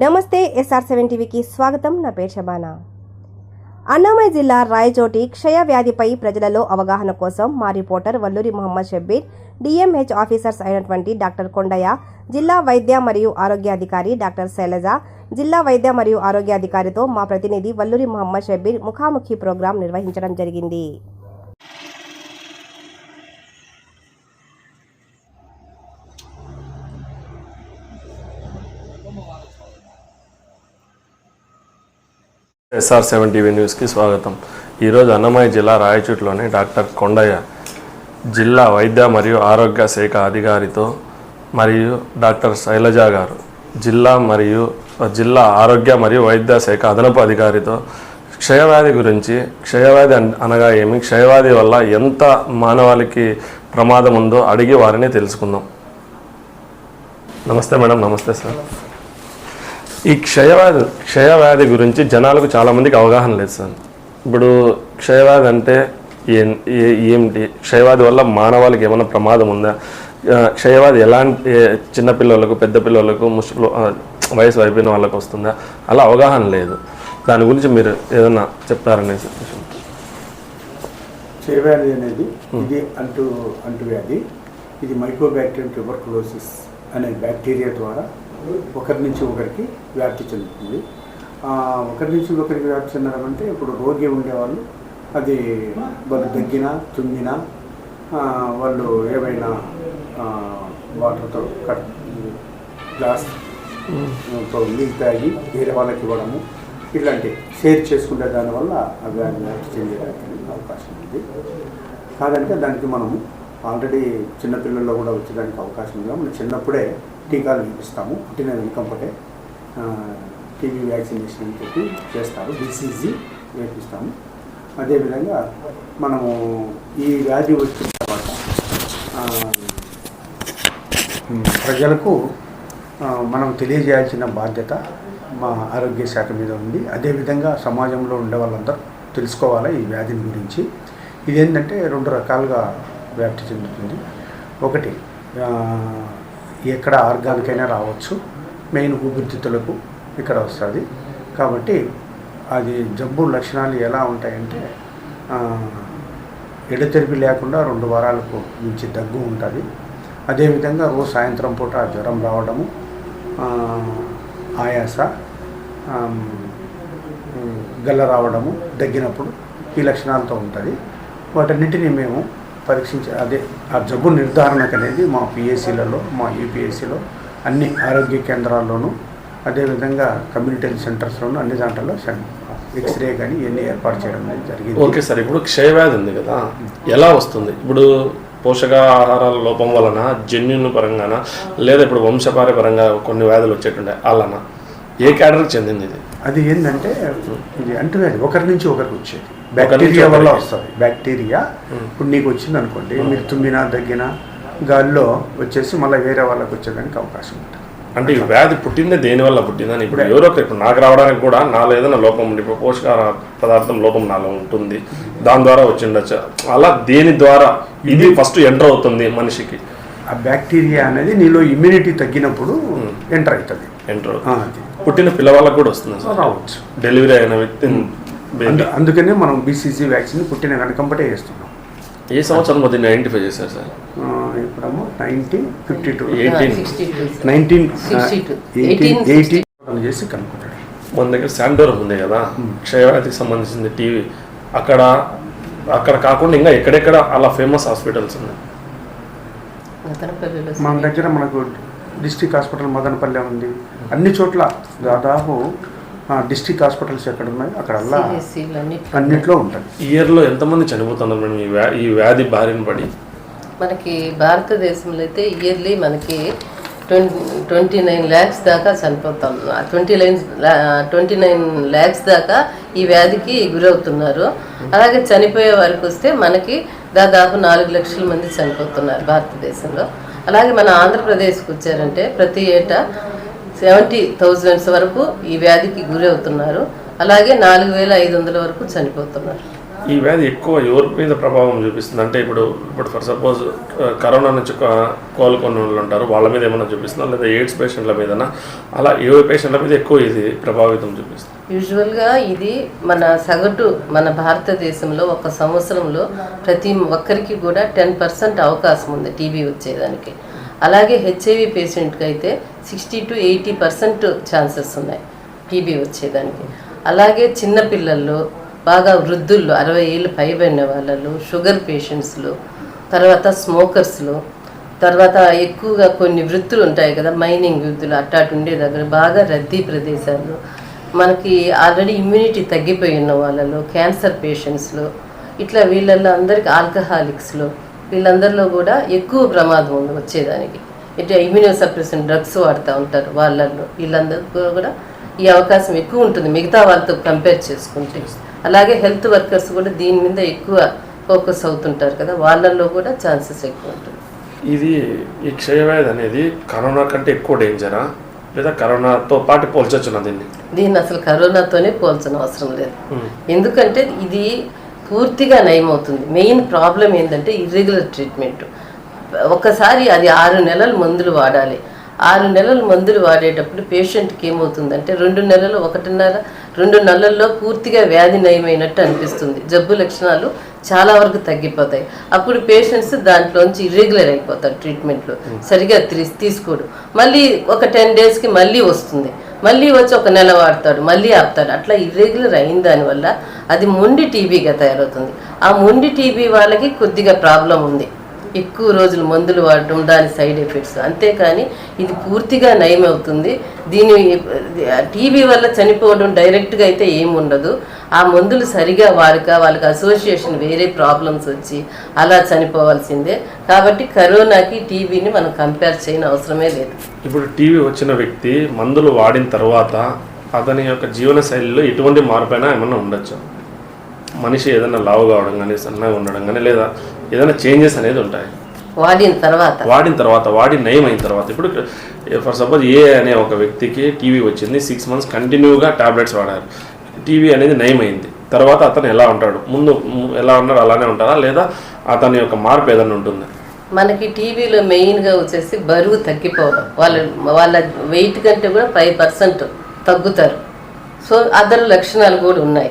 నమస్తే SR seven టీవీకి స్వాగతం. నా పేరు శబానా. అన్నమయ్య జిల్లా రాయచోటి క్షయ వ్యాధిపై ప్రజలలో అవగాహన కోసం మా reporter Valluri Mohammed Shabbir DMH officers అయినటువంటి డాక్టర్ కొండయ్య జిల్లా వైద్య మరియు ఆరోగ్యాధికారి డాక్టర్ శైలజ జిల్లా వైద్య మరియు ఆరోగ్యాధికారితో మా ప్రతినిధి వల్లూరి మొహమ్మద్ షబ్బీర్ ముఖాముఖి ప్రోగ్రాం నిర్వహించడం జరిగింది. ఎస్ఆర్ సెవెన్ టీవీ న్యూస్కి స్వాగతం. ఈరోజు అన్నమయ్య జిల్లా రాయచూట్లోని డాక్టర్ కొండయ్య జిల్లా వైద్య మరియు ఆరోగ్య శాఖ అధికారితో మరియు డాక్టర్ శైలజ గారు జిల్లా మరియు జిల్లా ఆరోగ్య మరియు వైద్య శాఖ అదనపు అధికారితో క్షయవ్యాధి గురించి క్షయవ్యాధి అన్- అనగా ఏమి క్షయవ్యాధి వల్ల ఎంత మానవాళికి ప్రమాదం ఉందో అడిగి వారిని తెలుసుకుందాం. నమస్తే మేడం నమస్తే సార్. ఈ క్షయవ్యాధి క్షయవ్యాధి గురించి జనాలకు చాలామందికి అవగాహన లేదు సార్. ఇప్పుడు క్షయవ్యాధి అంటే ఏమిటి? క్షయవ్యాధి వల్ల మానవాళికి ఏమైనా ప్రమాదం ఉందా? ఆ, క్షయవ్యాధి ఎలాంటి చిన్నపిల్లలకు పెద్ద పిల్లలకు ముసలి ఆ, వయసు అయిపోయిన వాళ్ళకి వస్తుందా? అలా అవగాహన లేదు. దాని గురించి మీరు ఏదైనా చెప్తారనేసి క్షయవ్యాధి అనేది ఇది అంటు అంటువ్యాధి. ఇది మైక్రోబ్యాక్టీరియం ట్యూబర్కులోసిస్ అనే బ్యాక్టీరియా ద్వారా ఒకరి నుంచి ఒకరికి వ్యాప్తి చెందుతుంది. ఒకరి నుంచి ఒకరికి వ్యాప్తి చెందడం అంటే ఇప్పుడు రోగి ఉండేవాళ్ళు అది వాళ్ళు దగ్గినా తుమ్మినా వాళ్ళు ఏమైనా వాటర్తో కట్ గ్లాస్తో నీళ్ళు తాగి వేరే వాళ్ళకి ఇవ్వడము ఇలాంటి షేర్ చేసుకునే దానివల్ల ఆ వ్యాధి వ్యాప్తి చెందడానికి అవకాశం ఉంది. కాదంటే దానికి మనము ఆల్రెడీ చిన్నపిల్లల్లో కూడా వచ్చేదానికి అవకాశం ఉంది. మనం చిన్నప్పుడే టీకాలు వినిపిస్తాము. పుట్టిన వెనుకంపటే టీబీ వ్యాక్సినేషన్ అని చెప్పి చేస్తారు. బీసీజీ వేపిస్తాము అదేవిధంగా మనము ఈ వ్యాధి వచ్చిన తర్వాత ప్రజలకు మనం తెలియజేయాల్సిన బాధ్యత మా ఆరోగ్య శాఖ మీద ఉంది. అదేవిధంగా సమాజంలో ఉండే వాళ్ళందరూ తెలుసుకోవాలి ఈ వ్యాధిని గురించి. ఇదేంటంటే రెండు రకాలుగా వ్యాప్తి చెందుతుంది. ఒకటి ఎక్కడ ఆర్గానికైనా రావచ్చు. మెయిన్ ఊపిరితిత్తులకు ఇక్కడ వస్తుంది. కాబట్టి అది జబ్బు లక్షణాలు ఎలా ఉంటాయంటే ఎడతెరిపి లేకుండా రెండు వారాలకు మించి దగ్గు ఉంటుంది. అదేవిధంగా రోజు సాయంత్రం పూట జ్వరం రావడము ఆయాస గల్ల రావడము దగ్గినప్పుడు ఈ లక్షణాలతో ఉంటుంది. వాటన్నిటిని మేము పరీక్షించే అదే ఆ జబ్బు నిర్ధారణకు అనేది మా పిఎస్సీలలో మా యూపీఎస్సీలో అన్ని ఆరోగ్య కేంద్రాల్లోనూ అదేవిధంగా కమ్యూనిటీ హెల్త్ సెంటర్స్లోనూ అన్ని దాంట్లో ఎక్స్రే కానీ ఇవన్నీ ఏర్పాటు చేయడం అనేది జరిగింది. ఓకే సార్ ఇప్పుడు క్షయవ్యాధి ఉంది కదా ఎలా వస్తుంది? ఇప్పుడు పోషకాహారాల లోపం వలన జన్యున్ పరంగాన లేదా ఇప్పుడు వంశపారపరంగా కొన్ని వ్యాధులు వచ్చేటుండే అలానా? ఏ క్యాడర్కి చెందింది ఇది? అది ఏంటంటే ఇది అంటువ్యాధి ఒకరి నుంచి ఒకరికి వచ్చేది. బ్యాక్టీరియా వల్ల. వస్తుంది. బ్యాక్టీరియా ఇప్పుడు నీకు వచ్చింది అనుకోండి మీరు తుమ్మినా దగ్గినా గాల్లో వచ్చేసి మళ్ళీ వేరే వాళ్ళకి వచ్చేదానికి అవకాశం ఉంటుంది. అంటే ఈ వ్యాధి పుట్టిందే దేని వల్ల పుట్టిందని ఇప్పుడు ఎవరో ఇప్పుడు నాకు రావడానికి కూడా నాలో ఏదైనా లోపం ఉంది ఇప్పుడు పోషకాహార పదార్థం లోపం నాలో ఉంటుంది. దాని ద్వారా వచ్చిండొచ్చు. అలా దేని ద్వారా ఇది ఫస్ట్ ఎంటర్ అవుతుంది మనిషికి? ఆ బ్యాక్టీరియా అనేది నీలో ఇమ్యూనిటీ తగ్గినప్పుడు ఎంటర్ అవుతుంది. ఎంటర్ అది. పుట్టిన పిల్లవాళ్ళకు కూడా వస్తుంది సార్. రావచ్చు. డెలివరీ అయిన వ్యక్తి అందుకనే మనం బీసీజీ వ్యాక్సిన్ పుట్టిన వెనకంపటే వేస్తున్నాం. ఏ సంవత్సరం దీన్ని ఐడెంటిఫై చేశారు సార్? ఇప్పుడేమో nineteen fifty two. Eighteen. Nineteen 62. Eighteen 1862. Eighteen చేసి కనుక్కుంటాడు. మన దగ్గర శాంటోర్ ఉంది కదా క్షయవ్యాధికి సంబంధించింది టీవీ. అక్కడ అక్కడ కాకుండా ఇంకా ఎక్కడెక్కడ అలా ఫేమస్ హాస్పిటల్స్ ఉన్నాయి? మన దగ్గర మనకు డిస్టిక్ హాస్పిటల్ మదనపల్లె ఉంది. అన్ని చోట్ల దాదాపు డిస్టిక్ హాస్పిటల్స్ ఎక్కడ ఉన్నాయో అక్కడల్లా లు అన్నిట్లో ఉంటుంది ఇయర్లో ఎంతమంది చనిపోతున్నారు మేడం? ఈ వ్యా ఈ వ్యాధి బారిన పడి? మనకి భారతదేశంలో అయితే ఇయర్లీ మనకి ట్వంటీ ట్వంటీ నైన్ ల్యాక్స్ దాకా చనిపోతాం. Twenty nine twenty nine lakhs దాకా ఈ వ్యాధికి గురవుతున్నారు. అలాగే చనిపోయే వారికి వస్తే మనకి దాదాపు నాలుగు లక్షల మంది చనిపోతున్నారు భారతదేశంలో. అలాగే మన ఆంధ్రప్రదేశ్కి వచ్చారంటే ప్రతి ఏటా సెవెంటీ థౌజండ్స్ వరకు ఈ వ్యాధికి గురి అవుతున్నారు అలాగే నాలుగు వేల ఐదు వందల వరకు చనిపోతున్నారు. ఈ వ్యాధి ఎక్కువ ఎవరి మీద ప్రభావం చూపిస్తుంది? అంటే ఇప్పుడు ఇప్పుడు ఫర్ సపోజ్ కరోనా నుంచి కో- కోలుకున్న వాళ్ళు ఉంటారు. వాళ్ళ మీద ఏమైనా చూపిస్తుందా? లేదా ఎయిడ్స్ పేషెంట్ల మీదనా? అలా ఏ పేషెంట్ల మీద ఎక్కువ ఇది ప్రభావితం చూపిస్తుంది? యూజువల్గా ఇది మన సగటు మన భారతదేశంలో ఒక సంవత్సరంలో ప్రతి ఒక్కరికి కూడా టెన్ పర్సెంట్ అవకాశం ఉంది టీబీ వచ్చేదానికి. అలాగే హెచ్ఐవి పేషెంట్కి అయితే sixty to eighty percent chances ఉన్నాయి టీబీ వచ్చేదానికి. అలాగే చిన్నపిల్లల్లో బాగా వృద్ధుల్లో అరవై ఏళ్ళు పైబడిన వాళ్ళలో షుగర్ పేషెంట్స్లో తర్వాత స్మోకర్స్లో తర్వాత ఎక్కువగా కొన్ని వృత్తులు ఉంటాయి కదా మైనింగ్ వృత్తులు అట్టాటు ఉండే దగ్గర బాగా రద్దీ ప్రదేశాలు మనకి ఆల్రెడీ ఇమ్యూనిటీ తగ్గిపోయి ఉన్న వాళ్ళలో క్యాన్సర్ పేషెంట్స్లో ఇట్లా వీళ్ళల్లో అందరికీ ఆల్కహాలిక్స్లో వీళ్ళందరిలో కూడా ఎక్కువ ప్రమాదం ఉంది వచ్చేదానికి. ఇట్లా ఇమ్యూనో సప్రెషన్ డ్రగ్స్ వాడుతూ ఉంటారు వాళ్ళల్లో. వీళ్ళందరికీ కూడా ఈ అవకాశం ఎక్కువ ఉంటుంది. మిగతా వాళ్ళతో కంపేర్ చేసుకుంటే. అలాగే హెల్త్ వర్కర్స్ కూడా దీని మీద ఎక్కువ ఫోకస్ అవుతుంటారు కదా. వాళ్ళల్లో కూడా ఛాన్సెస్ ఎక్కువ ఉంటుంది. ఇది ఈ క్షయవ్యాధి అనేది కరోనా కంటే ఎక్కువ డేంజరా? లేదా కరోనాతో పాటు పోల్చొచ్చునా దీన్ని? దీన్ని అసలు కరోనాతోనే పోల్చిన అవసరం లేదు ఎందుకంటే ఇది పూర్తిగా నయమవుతుంది మెయిన్ ప్రాబ్లం ఏంటంటే ఇర్రెగ్యులర్ ట్రీట్మెంట్. ఒకసారి అది ఆరు నెలలు మందులు వాడాలి. ఆరు నెలలు మందులు వాడేటప్పుడు పేషెంట్కి ఏమవుతుందంటే రెండు నెలలు ఒకటిన్నర రెండు నెలల్లో పూర్తిగా వ్యాధి నయమైనట్టు అనిపిస్తుంది. జబ్బు లక్షణాలు చాలా వరకు తగ్గిపోతాయి. అప్పుడు పేషెంట్స్ దాంట్లోంచి ఇర్రెగ్యులర్ అయిపోతారు ట్రీట్మెంట్లో. సరిగా తీసుకోడు. మళ్ళీ ఒక టెన్ డేస్కి మళ్ళీ వస్తుంది. మళ్ళీ వచ్చి ఒక నెల వాడతాడు మళ్ళీ ఆపుతాడు. అట్లా ఇర్రెగ్యులర్ అయిన దానివల్ల అది మొండి టీబీగా తయారవుతుంది. ఆ మొండి టీబీ వాళ్ళకి కొద్దిగా ప్రాబ్లం ఉంది. ఎక్కువ రోజులు మందులు వాడటం దాని సైడ్ ఎఫెక్ట్స్. అంతేకాని ఇది పూర్తిగా నయం అవుతుంది దీని టీబీ వల్ల చనిపోవడం డైరెక్ట్గా అయితే ఏమి ఉండదు ఆ మందులు సరిగా వాడక వాళ్ళకి అసోసియేషన్ వేరే ప్రాబ్లమ్స్ వచ్చి అలా చనిపోవాల్సిందే. కాబట్టి కరోనాకి టీబీని మనం కంపేర్ చేయని అవసరమే లేదు. ఇప్పుడు టీవీ వచ్చిన వ్యక్తి మందులు వాడిన తర్వాత అతని యొక్క జీవన శైలిలో ఎటువంటి మార్పైనా ఏమన్నా ఉండొచ్చు? మనిషి ఏదైనా లావు కావడం కానీ సన్నగా ఉండడం కానీ లేదా ఏదైనా చేంజెస్ అనేది ఉంటాయి? వాడిన తర్వాత. వాడిన తర్వాత వాడి నయం అయిన తర్వాత. ఇప్పుడు ఫర్ సపోజ్ ఏ అనే ఒక వ్యక్తికి టీవీ వచ్చింది సిక్స్ మంత్స్ కంటిన్యూగా టాబ్లెట్స్ వాడారు. టీవీ అనేది నయమైంది. తర్వాత అతను ఎలా ఉంటాడు? ముందు ఎలా ఉన్నాడు? అలానే ఉంటారా లేదా అతని యొక్క మార్పు ఏదైనా ఉంటుంది? మనకి టీవీలో మెయిన్గా వచ్చేసి బరువు తగ్గిపోవడం. వాళ్ళ వాళ్ళ వెయిట్ కంటే కూడా ఫైవ్ పర్సెంట్ తగ్గుతారు. సో అదర్ లక్షణాలు కూడా ఉన్నాయి.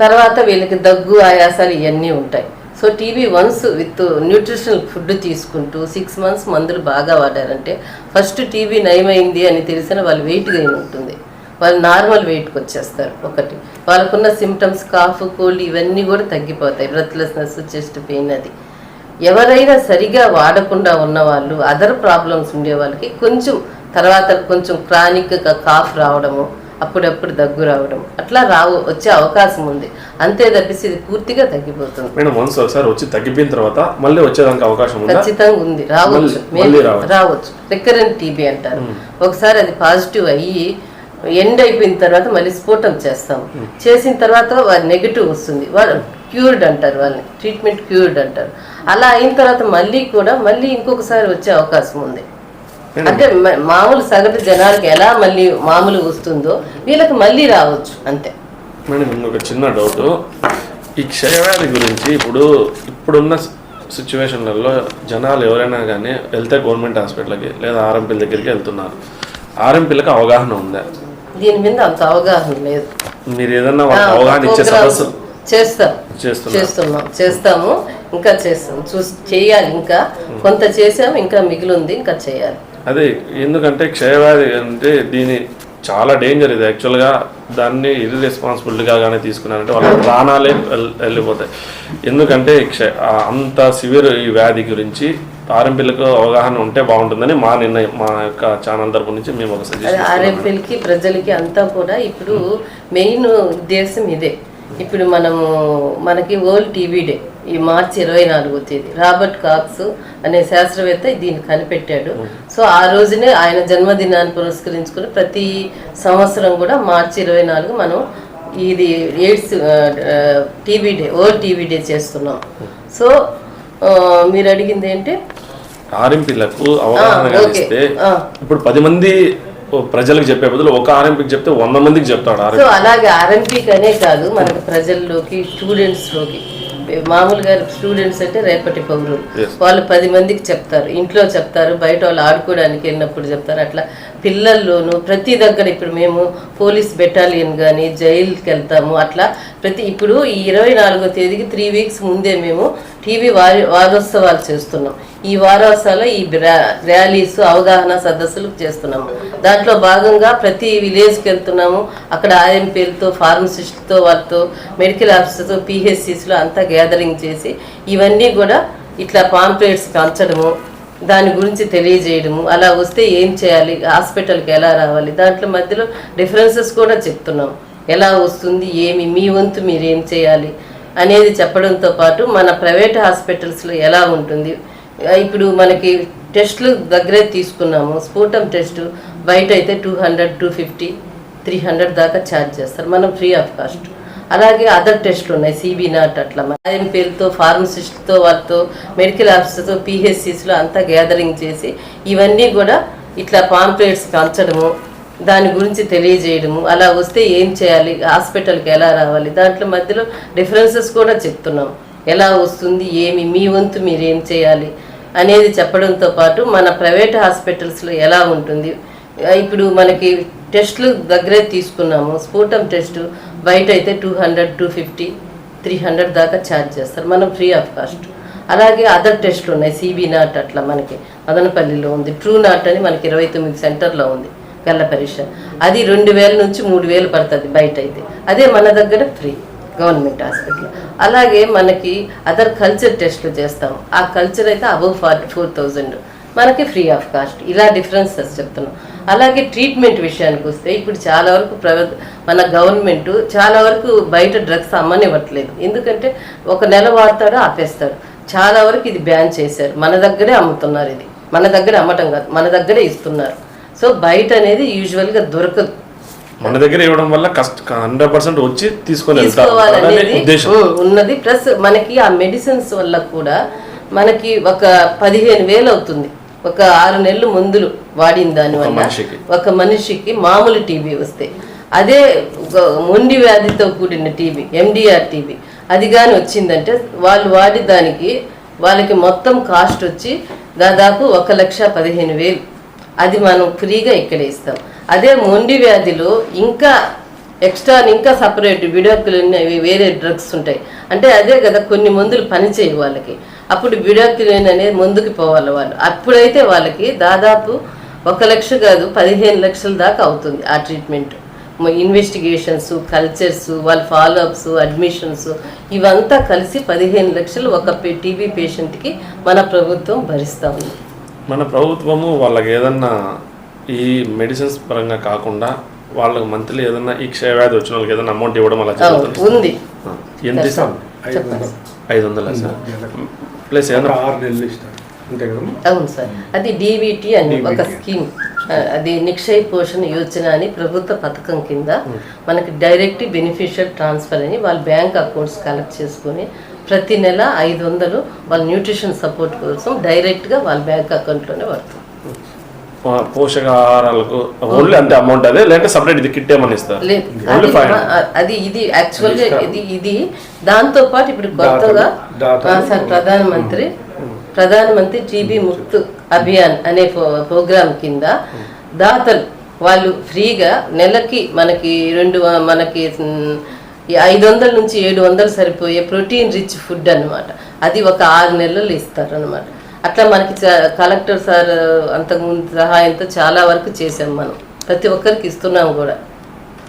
తర్వాత వీళ్ళకి దగ్గు ఆయాసాలు ఇవన్నీ ఉంటాయి. So TV once with nutritional food తీసుకుంటూ సిక్స్ మంత్స్ మందులు బాగా వాడారంటే ఫస్ట్ టీవీ నయమైంది అని తెలిసిన వాళ్ళు వెయిట్ గెయిన్ ఉంటుంది. వాళ్ళు నార్మల్ వెయిట్కి వచ్చేస్తారు. ఒకటి. వాళ్ళకున్న సిమ్టమ్స్ కాఫ్ కోల్డ్ ఇవన్నీ కూడా తగ్గిపోతాయి. బ్రెత్లెస్నెస్ చెస్ట్ పెయిన్ అది. ఎవరైనా సరిగా వాడకుండా ఉన్న వాళ్ళు అదర్ ప్రాబ్లమ్స్ ఉండే వాళ్ళకి కొంచెం తర్వాత కొంచెం క్రానిక్ కాఫ్ రావడము అప్పుడప్పుడు దగ్గు రావడం అట్లా రావు వచ్చే అవకాశం ఉంది. అంతే తప్పిసి ఇది పూర్తిగా తగ్గిపోతుంది. మేడం వన్స్ ఒకసారి వచ్చి తగ్గిపోయిన తర్వాత మళ్ళీ వచ్చేదానికి అవకాశం ఖచ్చితంగా ఉంది. రావచ్చు. రావచ్చు. రికరెంట్ టీబీ అంటారు. ఒకసారి అది పాజిటివ్ అయ్యి ఎండ్ అయిపోయిన తర్వాత మళ్ళీ స్ఫోటం చేస్తాం. చేసిన తర్వాత వారి నెగిటివ్ వస్తుంది. వాళ్ళు క్యూర్డ్ అంటారు వాళ్ళని. ట్రీట్మెంట్ క్యూర్డ్ అంటారు. అలా అయిన తర్వాత మళ్ళీ కూడా మళ్ళీ ఇంకొకసారి వచ్చే అవకాశం ఉంది. అంటే మామూలు సగటు జనాలకి ఎలా మళ్ళీ మామూలు వస్తుందో వీళ్ళకి మళ్ళీ రావచ్చు. అంతే. మేడం ఇంకొక చిన్న డౌట్. ఈ క్షయవ్యాధి గురించి ఇప్పుడు ఇప్పుడున్న సిచ్యువేషన్లలో జనాలు ఎవరైనా కానీ వెళ్తే గవర్నమెంట్ హాస్పిటల్కి లేదా ఆర్ఎంపీల దగ్గరికి వెళ్తున్నారు. ఆర్ఎంపీలకు అవగాహన ఉందా? దీని మీద అంత అవగాహన లేదు. మీరు ఏదన్నా అవగాహన ఇచ్చే చేస్తాం. చేస్తున్నాం. చేస్తాము. ఇంకా చేస్తాం. చూసి చేయాలి ఇంకా. కొంత చేసాము ఇంకా మిగిలి ఉంది ఇంకా చేయాలి. అదే ఎందుకంటే క్షయవ్యాధి అంటే దీని చాలా డేంజర్ ఇది. యాక్చువల్గా దాన్ని ఇర్రెస్పాన్సిబిలిటీగా కానీ తీసుకున్నారంటే వాళ్ళ ప్రాణాలే వెళ్ళిపోతాయి ఎందుకంటే అంత సివియర్ ఈ వ్యాధి గురించి ఆర్ఎంపీలకు అవగాహన ఉంటే బాగుంటుందని మా నిర్ణయం మా యొక్క ఛానల్ తరపు నుంచి మేము ఒక ఆర్ఎంపీలకి ప్రజలకి అంతా కూడా ఇప్పుడు మెయిన్ ఉద్దేశం ఇదే. ఇప్పుడు మనము మనకి వరల్డ్ టీవీ డే ఈ మార్చి ఇరవై నాలుగో తేదీ. రాబర్ట్ కాక్స్ అనే శాస్త్రవేత్త దీన్ని కనిపెట్టాడు. సో ఆ రోజునే ఆయన జన్మదినాన్ని పురస్కరించుకుని ప్రతి సంవత్సరం కూడా మార్చి ఇరవై నాలుగు మనం ఇది AIDS TV day world TV day చేస్తున్నాం. సో మీరు అడిగింది ఏంటి ఆర్ఎంపీలకు అవగాహన. కలిగిస్తే. ఇప్పుడు పది మంది ప్రజలకు చెప్పే బదులు ఒక ఆర్ఎంపీకి చెప్తే వంద మందికి చెప్తాడు సో అలాగే ఆర్ఎంపీకి అనే కాదు మనకు ప్రజల్లోకి స్టూడెంట్స్లోకి మామూలుగా స్టూడెంట్స్ అంటే రేపటి పౌరులు. వాళ్ళు పది మందికి చెప్తారు. ఇంట్లో చెప్తారు. బయట వాళ్ళు ఆడుకోవడానికి వెళ్ళినప్పుడు చెప్తారు. అట్లా పిల్లల్లోనూ ప్రతి దగ్గర ఇప్పుడు మేము పోలీస్ బెటాలియన్ కానీ జైలుకి వెళ్తాము. అట్లా ప్రతి ఇప్పుడు ఈ ఇరవై నాలుగో తేదీకి త్రీ వీక్స్ ముందే మేము టీవీ వారి వారోత్సవాలు చేస్తున్నాం. ఈ వారోత్సవాలు ఈ ర్యా- ర్యాలీస్ అవగాహన సదస్సులు చేస్తున్నాము. దాంట్లో భాగంగా ప్రతి విలేజ్కి వెళ్తున్నాము. అక్కడ ఆర్ఎంపీలతో ఫార్మసిస్ట్తో వాళ్ళతో మెడికల్ ఆఫీసర్తో పిహెచ్సిస్లో అంతా గ్యాదరింగ్ చేసి ఇవన్నీ కూడా ఇట్లా పాంప్లెట్స్ పంచడము దాని గురించి తెలియజేయడము అలా వస్తే ఏం చేయాలి హాస్పిటల్కి ఎలా రావాలి దాంట్లో మధ్యలో డిఫరెన్సెస్ కూడా చెప్తున్నాం ఎలా వస్తుంది ఏమి మీ వంతు మీరు ఏం చేయాలి అనేది చెప్పడంతో పాటు మన ప్రైవేట్ హాస్పిటల్స్లో ఎలా ఉంటుంది ఇప్పుడు మనకి టెస్ట్లు దగ్గరే తీసుకున్నాము. స్ఫోటం టెస్ట్ బయట అయితే two hundred two fifty three hundred దాకా ఛార్జ్ చేస్తారు. మనం ఫ్రీ ఆఫ్ కాస్ట్. అలాగే అదర్ టెస్ట్లు ఉన్నాయి. సిబి నాట్ అట్లా. ఆయన పేరుతో ఫార్మసిస్ట్తో వాళ్ళతో మెడికల్ ఆఫీసర్తో పిహెచ్సిస్లో అంతా గ్యాదరింగ్ చేసి ఇవన్నీ కూడా ఇట్లా పాంప్లెట్స్ పంచడము దాని గురించి తెలియజేయడము అలా వస్తే ఏం చేయాలి హాస్పిటల్కి ఎలా రావాలి దాంట్లో మధ్యలో డిఫరెన్సెస్ కూడా చెప్తున్నాం. ఎలా వస్తుంది ఏమి మీ వంతు మీరు ఏం చేయాలి అనేది చెప్పడంతో పాటు మన ప్రైవేట్ హాస్పిటల్స్లో ఎలా ఉంటుంది? ఇప్పుడు మనకి టెస్టులు దగ్గరే తీసుకున్నాము. స్ఫూటం టెస్ట్ బయట అయితే two hundred two fifty three hundred దాకా ఛార్జ్ చేస్తారు. మనం ఫ్రీ ఆఫ్ కాస్ట్. అలాగే అదర్ టెస్ట్లు ఉన్నాయి. సిబి నాట్ అట్లా మనకి మదనపల్లిలో ఉంది. ట్రూ నాట్ అని మనకి ఇరవై తొమ్మిది సెంటర్లో ఉంది. గల్ల పరీక్ష. అది రెండు వేల నుంచి మూడు వేలు పడుతుంది బయట అయితే. అదే మన దగ్గర ఫ్రీ. Government hospital. అలాగే మనకి అదర్ కల్చర్ టెస్ట్లు చేస్తాం. ఆ కల్చర్ అయితే అబవ్ ఫార్టీ ఫోర్ థౌజండ్. మనకి ఫ్రీ ఆఫ్ కాస్ట్. ఇలా డిఫరెన్సెస్ చెప్తున్నాం. అలాగే ట్రీట్మెంట్ విషయానికి వస్తే ఇప్పుడు చాలా వరకు ప్రైవ మన గవర్నమెంట్ చాలా వరకు బయట డ్రగ్స్ అమ్మనివ్వట్లేదు. ఎందుకంటే ఒక నెల వాడతాడు ఆపేస్తాడు. చాలా వరకు ఇది బ్యాన్ చేశారు. మన దగ్గరే అమ్ముతున్నారు ఇది. మన దగ్గర అమ్మటం కాదు. మన దగ్గరే ఇస్తున్నారు. సో బయట అనేది యూజువల్గా దొరకదు. మన దగ్గర ఇవ్వడం వల్ల కష్ట హండ్రెడ్ పర్సెంట్ వచ్చి తీసుకొని ఉద్దేశం. ఉన్నది. ప్లస్ మనకి ఆ మెడిసిన్స్ వల్ల కూడా మనకి ఒక పదిహేను వేలు అవుతుంది. ఒక ఆరు నెలలు మందులు వాడిన దాని వల్ల. ఒక మనిషికి మామూలు టీబీ వస్తే. అదే మొండి వ్యాధితో కూడిన టీబీ ఎండిఆర్ టీబీ అది కానీ వచ్చిందంటే వాళ్ళు వాడి దానికి వాళ్ళకి మొత్తం కాస్ట్ వచ్చి దాదాపు ఒక లక్ష పదిహేను వేలు. అది మనం ఫ్రీగా ఇక్కడ ఇస్తాం. అదే మొండి వ్యాధిలో ఇంకా ఎక్స్ట్రా ఇంకా సపరేట్ విడాకులు అవి వేరే డ్రగ్స్ ఉంటాయి. అంటే అదే కదా కొన్ని మందులు పనిచేయవు వాళ్ళకి. అప్పుడు విడాకులిన్ అనేది ముందుకు పోవాలి వాళ్ళు. అప్పుడైతే వాళ్ళకి దాదాపు ఒక లక్ష కాదు పదిహేను లక్షల దాకా అవుతుంది ఆ ట్రీట్మెంట్. ఇన్వెస్టిగేషన్స్ కల్చర్స్ వాళ్ళ ఫాలోఅప్స్ అడ్మిషన్స్ ఇవంతా కలిసి పదిహేను లక్షలు ఒక టీబీ పేషెంట్కి మన ప్రభుత్వం భరిస్తూ ఉంది మన ప్రభుత్వము వాళ్ళకి ఏదన్నా ఈ మెడిసిన్స్ పరంగా కాకుండా వాళ్ళకి మంత్లీ ఏదన్నా ఈ క్షయవ్యాధి వచ్చిన వాళ్ళకి ఏదన్నా అమౌంట్ ఇవ్వడం అలా జరుగుతుంది? ఉంది. ఎంత ఇస్తాం ఐదు వందలు. సార్? ప్లస్ ఆరు నెలలు కదమ్మా అవును సార్. అది డీబీటీ అని ఒక స్కీమ్ అది నిక్షయ్ పోషణ యోజన అని ప్రభుత్వ పథకం కింద మనకి డైరెక్ట్ బెనిఫిషియల్ ట్రాన్స్ఫర్ అని వాళ్ళ బ్యాంక్ అకౌంట్స్ కలెక్ట్ చేసుకొని ప్రతి నెల ఐదు వందలు వాళ్ళ న్యూట్రిషన్ సపోర్ట్ కోసం డైరెక్ట్గా వాళ్ళ బ్యాంక్ అకౌంట్లోనే పడుతుంది. పోషకాహారాలకు ఓన్లీ అంతే అమౌంట్ అదే లేదంటే సపరేట్ ఇది కిట్ ఏమని ఇస్తారు అది ఫైవ్ ఆ, అది ఇది ఇది ఇది దాంతో పాటు ఇప్పుడు కొత్తగా ప్రధానమంత్రి ప్రధానమంత్రి టీబీ ముక్త్ అభియాన్ అనే ప్రో- ప్రోగ్రామ్ కింద దాతలు వాళ్ళు ఫ్రీగా నెలకి మనకి రెండు మనకి ఐదు వందల నుంచి ఏడు వందలు సరిపోయే ప్రోటీన్ రిచ్ ఫుడ్ అన్నమాట. అది ఒక ఆరు నెలలు ఇస్తారు అనమాట అట్లా మనకి కలెక్టర్ సార్ అంతకుముందు సహాయంతో చాలా వరకు చేసాం మనం. ప్రతి ఒక్కరికి ఇస్తున్నాం కూడా.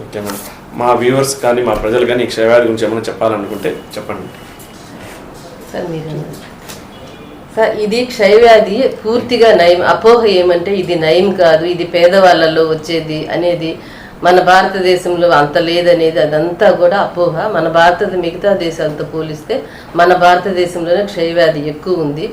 Okay madam. మా వ్యూవర్స్ కానీ మా ప్రజలు కానీ ఈ క్షయవ్యాధి గురించి ఏమైనా చెప్పాలనుకుంటే చెప్పండి. సార్ మీరు సార్ ఇది క్షయవ్యాధి పూర్తిగా నయం అపోహ ఏమంటే ఇది నయం కాదు ఇది పేదవాళ్ళలో వచ్చేది అనేది మన భారతదేశంలో అంత లేదనేది అదంతా కూడా అపోహ. మన భారత మిగతా దేశాలతో పోలిస్తే మన భారతదేశంలోనే క్షయవ్యాధి ఎక్కువ ఉంది.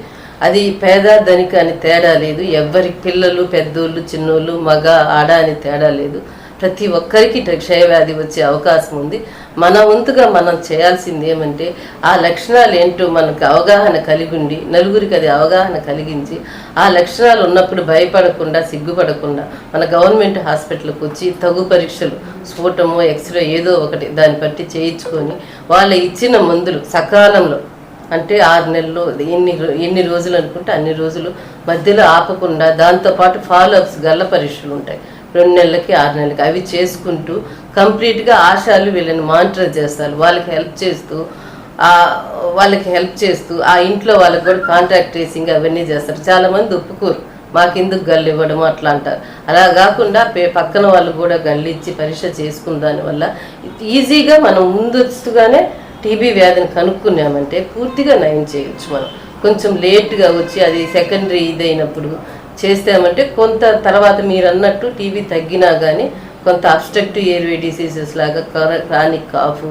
అది పేద ధనిక అని తేడా లేదు. ఎవ్వరి పిల్లలు పెద్దోళ్ళు చిన్నోళ్ళు మగ ఆడ అని తేడా లేదు. ప్రతి ఒక్కరికి క్షయవ్యాధి వచ్చే అవకాశం ఉంది. మన వంతుగా మనం చేయాల్సింది ఏమంటే ఆ లక్షణాలు ఏంటో మనకు అవగాహన కలిగి ఉండి నలుగురికి అది అవగాహన కలిగించి ఆ లక్షణాలు ఉన్నప్పుడు భయపడకుండా సిగ్గుపడకుండా మన గవర్నమెంట్ హాస్పిటల్కి వచ్చి తగు పరీక్షలు స్ఫోటము ఎక్స్రే ఏదో ఒకటి దాన్ని బట్టి చేయించుకొని వాళ్ళ ఇచ్చిన మందులు సకాలంలో అంటే ఆరు నెలలు ఎన్ని ఎన్ని రోజులు అనుకుంటే అన్ని రోజులు మధ్యలో ఆపకుండా దాంతోపాటు ఫాలోఅప్స్ గల్ల పరీక్షలు ఉంటాయి. రెండు నెలలకి ఆరు నెలలకి అవి చేసుకుంటూ కంప్లీట్గా ఆశాలు వీళ్ళని మానిటర్ చేస్తారు. వాళ్ళకి హెల్ప్ చేస్తూ వాళ్ళకి హెల్ప్ చేస్తూ ఆ ఇంట్లో వాళ్ళకి కూడా కాంటాక్ట్ ట్రేసింగ్ అవన్నీ చేస్తారు. చాలామంది ఒప్పుకోరు. మాకెందుకు గల్లు ఇవ్వడం అట్లా అంటారు. అలా కాకుండా పే- పక్కన వాళ్ళు కూడా గల్లు ఇచ్చి పరీక్ష చేసుకున్న దానివల్ల ఈజీగా మనం ముందస్తుగానే టీబీ వ్యాధిని కనుక్కున్నామంటే పూర్తిగా నయం చేయొచ్చు మనం. కొంచెం లేట్గా వచ్చి అది సెకండరీ ఇదైనప్పుడు చేస్తామంటే కొంత తర్వాత మీరు అన్నట్టు టీబీ తగ్గినా కానీ కొంత అబ్స్ట్రక్టివ్ ఎయిర్వే డిసీజెస్ లాగా క్రానిక్ కాఫ్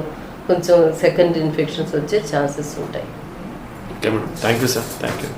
కొంచెం సెకండరీ ఇన్ఫెక్షన్స్ వచ్చే ఛాన్సెస్ ఉంటాయి. Okay madam thank you sir thank you